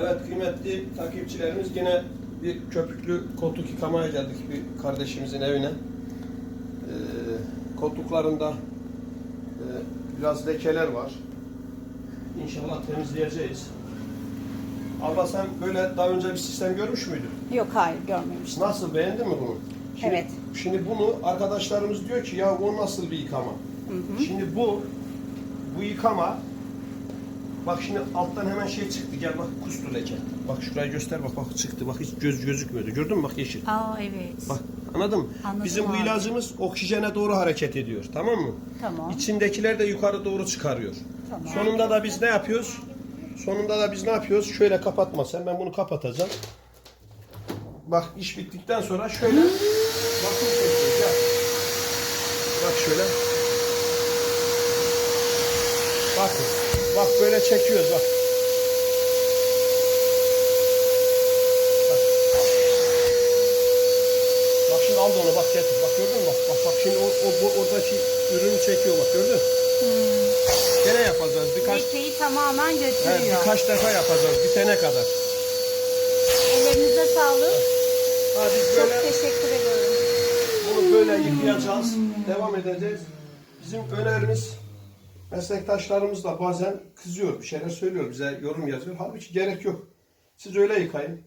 Evet kıymetli takipçilerimiz yine bir köpüklü koltuk yıkamaya geldik bir kardeşimizin evine. Ee, koltuklarında e, biraz lekeler var. İnşallah temizleyeceğiz. Abla sen böyle daha önce bir sistem görmüş müydün? Yok hayır görmemiştim. Nasıl beğendin mi bunu? Şimdi, Evet. Şimdi bunu arkadaşlarımız diyor ki ya bu nasıl bir yıkama? Şimdi bu bu yıkama bak şimdi alttan hemen şey çıktı gel bak kustu leke. Bak şurayı göster bak bak çıktı bak hiç göz gözükmüyordu. Gördün mü bak yeşil. Aa evet. Bak anladın mı? Anladım Bizim bu abi. ilacımız oksijene doğru hareket ediyor. Tamam mı? Tamam. İçindekiler de yukarı doğru çıkarıyor. Tamam. Sonunda da biz ne yapıyoruz? Sonunda da biz ne yapıyoruz? Şöyle kapatma sen. Ben bunu kapatacağım. Bak iş bittikten sonra şöyle bakım çekiyoruz ya. Bak şöyle. Bakın. Bak böyle çekiyoruz bak. Bak. Bak şimdi aldı onu bak getir. Bak gördün mü? Bak bak, bak şimdi o, o bu, oradaki ürünü çekiyor bak gördün mü? Gene yapacağız birkaç Lekeyi tamamen götürüyor. birkaç defa yapacağız bitene kadar. Ellerinize sağlık. Ha biz Çok böyle teşekkür ederim. bunu böyle yıkayacağız. Devam edeceğiz. Bizim önerimiz meslektaşlarımız da bazen kızıyor. Bir şeyler söylüyor. Bize yorum yazıyor. Halbuki gerek yok. Siz öyle yıkayın.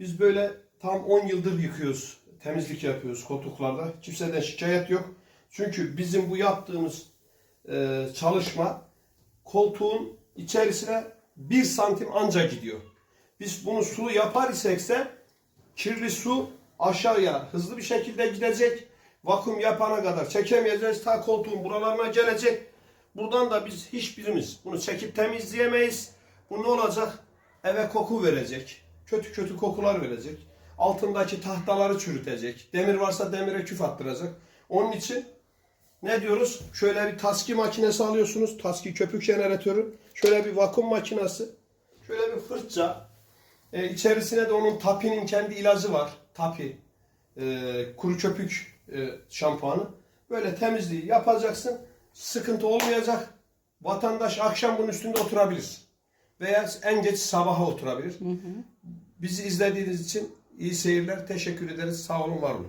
Biz böyle tam 10 yıldır yıkıyoruz. Temizlik yapıyoruz koltuklarda. Kimseden şikayet yok. Çünkü bizim bu yaptığımız e, çalışma koltuğun içerisine bir santim anca gidiyor. Biz bunu sulu yapar isekse kirli su aşağıya hızlı bir şekilde gidecek. Vakum yapana kadar çekemeyeceğiz. Ta koltuğun buralarına gelecek. Buradan da biz hiçbirimiz bunu çekip temizleyemeyiz. Bu ne olacak? Eve koku verecek. Kötü kötü kokular verecek. Altındaki tahtaları çürütecek. Demir varsa demire küf attıracak. Onun için ne diyoruz? Şöyle bir taski makinesi alıyorsunuz. Taski köpük jeneratörü. Şöyle bir vakum makinesi. Şöyle bir fırça. E, içerisine de onun Tapi'nin kendi ilacı var. Tapi. E, kuru köpük e, şampuanı. Böyle temizliği yapacaksın. Sıkıntı olmayacak. Vatandaş akşam bunun üstünde oturabilir. Veya en geç sabaha oturabilir. Bizi izlediğiniz için iyi seyirler. Teşekkür ederiz. Sağ olun, var olun.